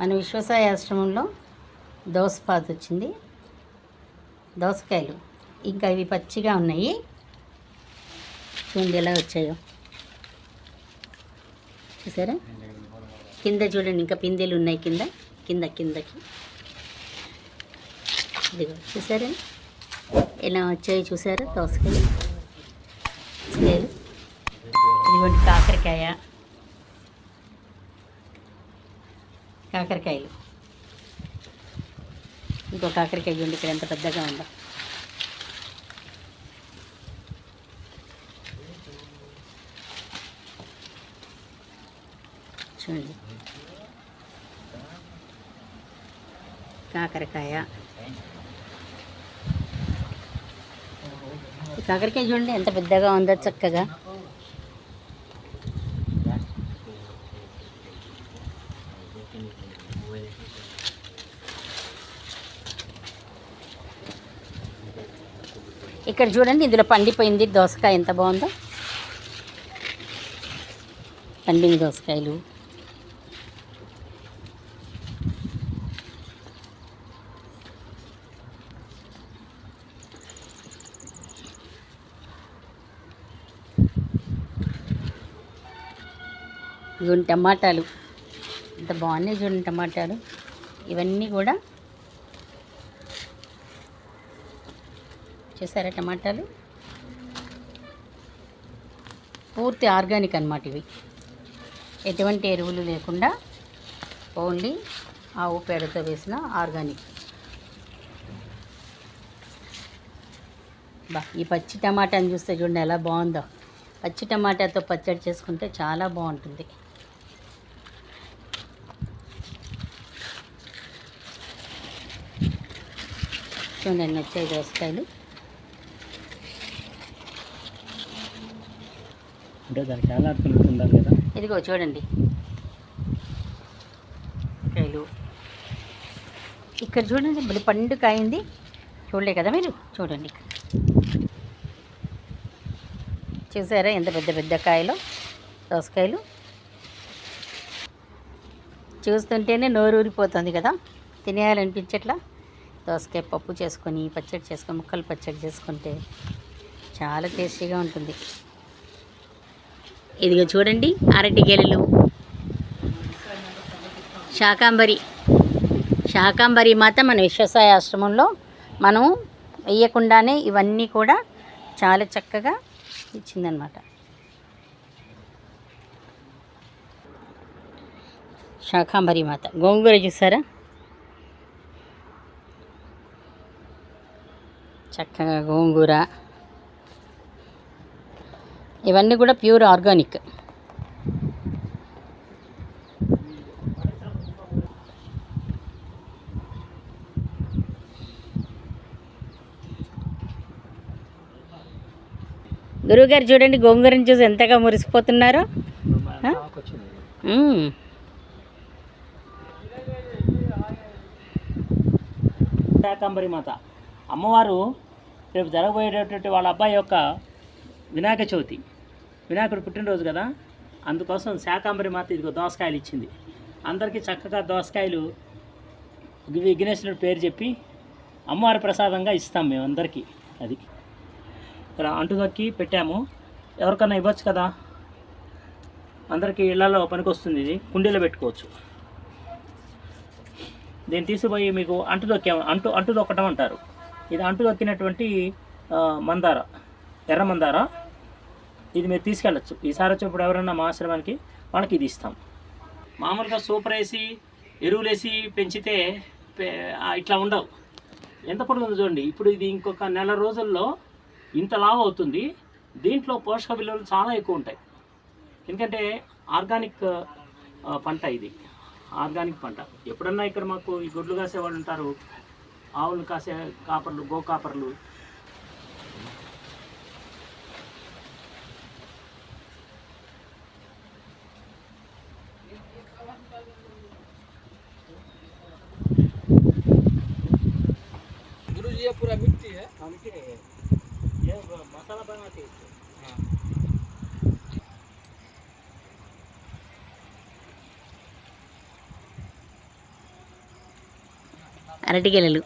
మన విశ్వసాయ ఆశ్రమంలో దోసపాత వచ్చింది. దోసకాయలు. ఇంకా ఇవి పచ్చిగా ఉన్నాయి. చూడండి ఎలా వచ్చాయో. చూసారా? కింద చూడండి ఇంకా పిందెలు ఉన్నాయి కింద. కింద కిందకి. ఇదిగో చూసారా? ఎలా వచ్చాయో చూసారా? దోసకాయలు. ఇదిగోండి కాకరకాయ. కాకరకాయలు. ఇంకో కాకరకాయ ఉంది ఇక్కడ ఎంత పెద్దగా ఉందో. చూడండి. కాకరకాయ. కాకరకాయ చూడండి ఎంత పెద్దగా ఉందో చక్కగా. ఇక్కడ చూడండి ఇందులో పండిపోయింది దోసకాయ. ఎంత బాగుందో. పండిన దోసకాయలు. ఇవన్నీ టమాటాలు. ఎంత బాగున్నాయి చూడండి టమాటాలు. ఇవన్నీ కూడా చూసారా టమాటాలు? పూర్తి ఆర్గానిక్ అనమాట ఇవి. ఎటువంటి ఎరువులు లేకుండా ఓన్లీ ఆవు పేడతో వేసిన ఆర్గానిక్. బా ఈ పచ్చి టమాటాని చూస్తే చూడండి ఎలా బాగుందో. పచ్చి టమాటాతో పచ్చడి చేసుకుంటే చాలా బాగుంటుంది. చూడండి వచ్చాయి దోసకాయలు. అంటే దానికి చాలా ఉండాలి కదా. ఇదిగో చూడండి. కాయలు. ఇక్కడ చూడండి మళ్ళీ పండు కాయింది చూడలే కదా మీరు? చూడండి చూసారా ఎంత పెద్ద పెద్ద కాయలు? దోసకాయలు. చూస్తుంటేనే నోరు ఊరిపోతుంది కదా. తినేయాలనిపించట్లా? దోసకాయ పప్పు చేసుకొని పచ్చడి చేసుకొని ముక్కలు పచ్చడి చేసుకుంటే చాలా టేస్టీగా ఉంటుంది. ఇదిగో చూడండి అరటి గెలలు శాకాంబరి. శాకాంబరి మాత మన విశ్వసాయ ఆశ్రమంలో మనం వేయకుండానే ఇవన్నీ కూడా చాలా చక్కగా ఇచ్చిందనమాట. శాకాంబరి మాత. గోంగూర చూసారా? చక్కగా గోంగూర. ఇవన్నీ కూడా ప్యూర్ ఆర్గానిక్. గురువుగారు చూడండి గోంగూరని చూసి ఎంతగా మురిసిపోతున్నారో. శాకాంబరి మాత. అమ్మవారు రేపు జరగబోయేటటువంటి వాళ్ళ అబ్బాయి యొక్క వినాయక చవితి. వినాయకుడు పుట్టినరోజు కదా? అందుకోసం శాకాంబరి మాత ఇదిగో దోసకాయలు ఇచ్చింది. అందరికీ చక్కగా దోసకాయలు విఘ్నేశ్వరుడు పేరు చెప్పి అమ్మవారి ప్రసాదంగా ఇస్తాం మేము అందరికీ. అది. ఇక్కడ అంటుదొక్కి పెట్టాము. ఎవరికన్నా ఇవ్వచ్చు కదా? అందరికీ ఇళ్ళలో పనికొస్తుంది ఇది. కుండీలో పెట్టుకోవచ్చు. దీన్ని తీసుకుపోయి మీకు అంటుదొక్కా అంటు అంటుదొక్కడం అంటారు. ఇది అంటుదొక్కినటువంటి మందార ఎర్ర మందార. ఇది మీరు తీసుకెళ్ళచ్చు. ఈసారి వచ్చినప్పుడు ఎవరైనా మా ఆశ్రమానికి వాళ్ళకి ఇది ఇస్తాం. మామూలుగా సూపర్ వేసి ఎరువులు వేసి పెంచితే ఇట్లా ఉండవు. ఎంత పడుతుందో చూడండి. ఇప్పుడు ఇది ఇంకొక నెల రోజుల్లో ఇంత లావు అవుతుంది. దీంట్లో పోషక విలువలు చాలా ఎక్కువ ఉంటాయి. ఎందుకంటే ఆర్గానిక్ పంట ఇది. ఆర్గానిక్ పంట. ఎప్పుడన్నా ఇక్కడ మాకు ఈ గొడ్లు కాసే వాళ్ళు ఉంటారు. ఆవులు కాసే కాపర్లు గో కాపర్లు అందుకే మసాలా బాగా అరటికెలలు